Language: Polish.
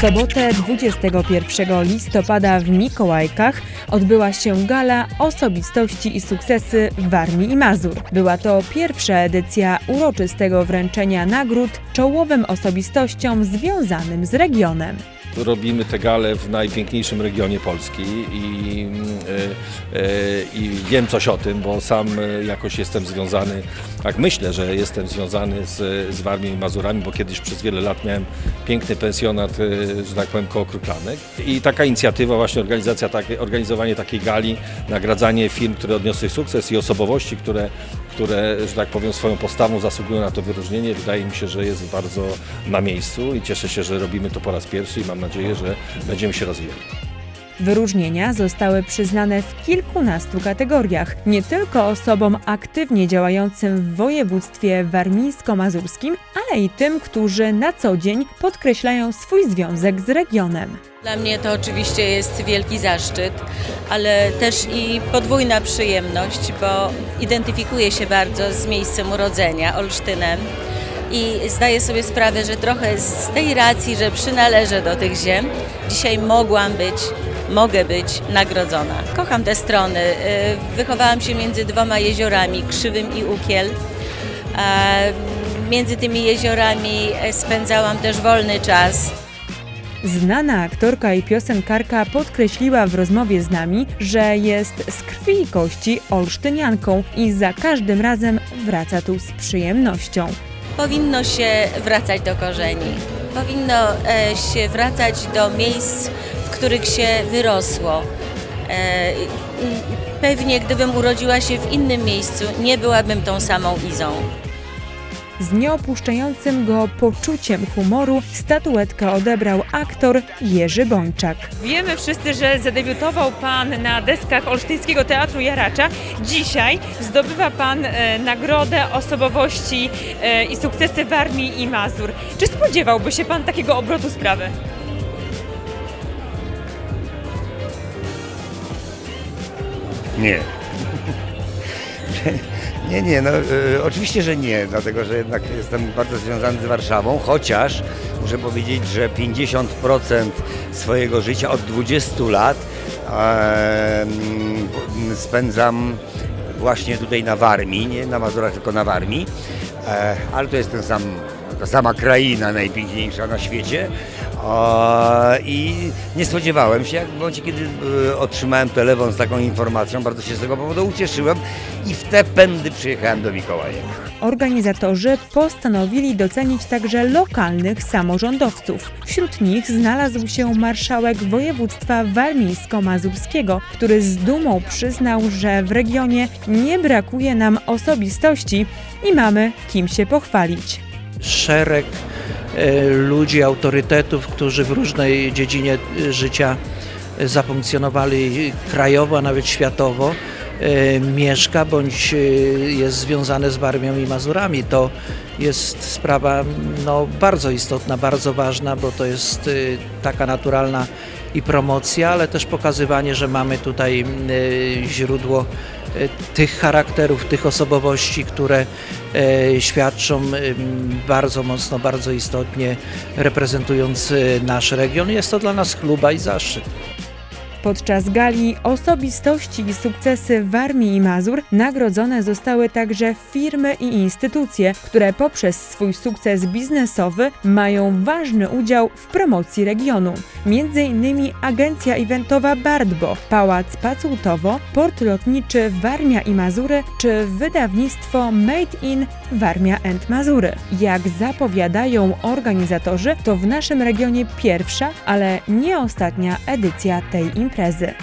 Sobotę 21 listopada w Mikołajkach odbyła się gala Osobistości i Sukcesy Warmii i Mazur. Była to pierwsza edycja uroczystego wręczenia nagród czołowym osobistościom związanym z regionem. Robimy te gale w najpiękniejszym regionie Polski i, e, e, i wiem coś o tym, bo sam e, jakoś jestem związany, tak myślę, że jestem związany z, z Warmią i Mazurami, bo kiedyś przez wiele lat miałem piękny pensjonat, że tak powiem, koło Kruklanek. I taka inicjatywa, właśnie organizacja takiej, takiej gali, nagradzanie firm, które odniosły sukces i osobowości, które, które, że tak powiem, swoją postawą zasługują na to wyróżnienie, wydaje mi się, że jest bardzo na miejscu i cieszę się, że robimy to po raz pierwszy i mam nadzieję, że będziemy się rozwijać. Wyróżnienia zostały przyznane w kilkunastu kategoriach, nie tylko osobom aktywnie działającym w województwie warmińsko-mazurskim, ale i tym, którzy na co dzień podkreślają swój związek z regionem. Dla mnie to oczywiście jest wielki zaszczyt, ale też i podwójna przyjemność, bo identyfikuję się bardzo z miejscem urodzenia, Olsztynem. I zdaję sobie sprawę, że trochę z tej racji, że przynależę do tych ziem, dzisiaj mogłam być, mogę być nagrodzona. Kocham te strony. Y, Wychowałam się między dwoma jeziorami, Krzywym i Ukiel. Między tymi jeziorami e, spędzałam też wolny czas. Znana aktorka i piosenkarka podkreśliła w rozmowie z nami, że jest z krwi i kości olsztynianką i za każdym razem wraca tu z przyjemnością. Powinno się wracać do korzeni. Powinno e, się wracać do miejsc, których się wyrosło. E, pewnie gdybym urodziła się w innym miejscu, nie byłabym tą samą Izą. Z nieopuszczającym go poczuciem humoru statuetkę odebrał aktor Jerzy Bończak. Wiemy wszyscy, że zadebiutował Pan na deskach Olsztyńskiego Teatru Jaracza. Dzisiaj zdobywa Pan e, nagrodę osobowości e, i sukcesy Warmii i Mazur. Czy spodziewałby się Pan takiego obrotu sprawy? Nie. Nie, nie, no e, oczywiście, że nie, dlatego że jednak jestem bardzo związany z Warszawą, chociaż muszę powiedzieć, że 50% swojego życia od 20 lat spędzam właśnie tutaj na Warmii, nie na Mazurach, tylko na Warmii, e, ale to jest ten sam, ta sama kraina najpiękniejsza na świecie. I nie spodziewałem się, jak w momencie, kiedy e, otrzymałem telefon z taką informacją, bardzo się z tego powodu ucieszyłem i w te pędy przyjechałem do Mikołajek. Organizatorzy postanowili docenić także lokalnych samorządowców. Wśród nich znalazł się marszałek województwa warmińsko-mazurskiego, który z dumą przyznał, że w regionie nie brakuje nam osobistości i mamy kim się pochwalić. Szereg e, ludzi, autorytetów, którzy w różnej dziedzinie e, życia e, zafunkcjonowali krajowo, a nawet światowo, mieszka bądź jest związane z Warmią i Mazurami. To jest sprawa no, bardzo istotna, bardzo ważna, bo to jest taka naturalna i promocja, ale też pokazywanie, że mamy tutaj źródło tych charakterów, tych osobowości, które e, świadczą em, bardzo mocno, bardzo istotnie reprezentując e, nasz region. Jest to dla nas chluba i zaszczyt. Podczas gali osobistości i sukcesy Warmii i Mazur nagrodzone zostały także firmy i instytucje, które poprzez swój sukces biznesowy mają ważny udział w promocji regionu. Między innymi agencja eventowa Bardbo, Pałac Pacułtowo, Port Lotniczy Warmia i Mazury czy wydawnictwo Made in Warmia and Mazury. Jak zapowiadają organizatorzy, to w naszym regionie pierwsza, ale nie ostatnia edycja tej imprezy. Present.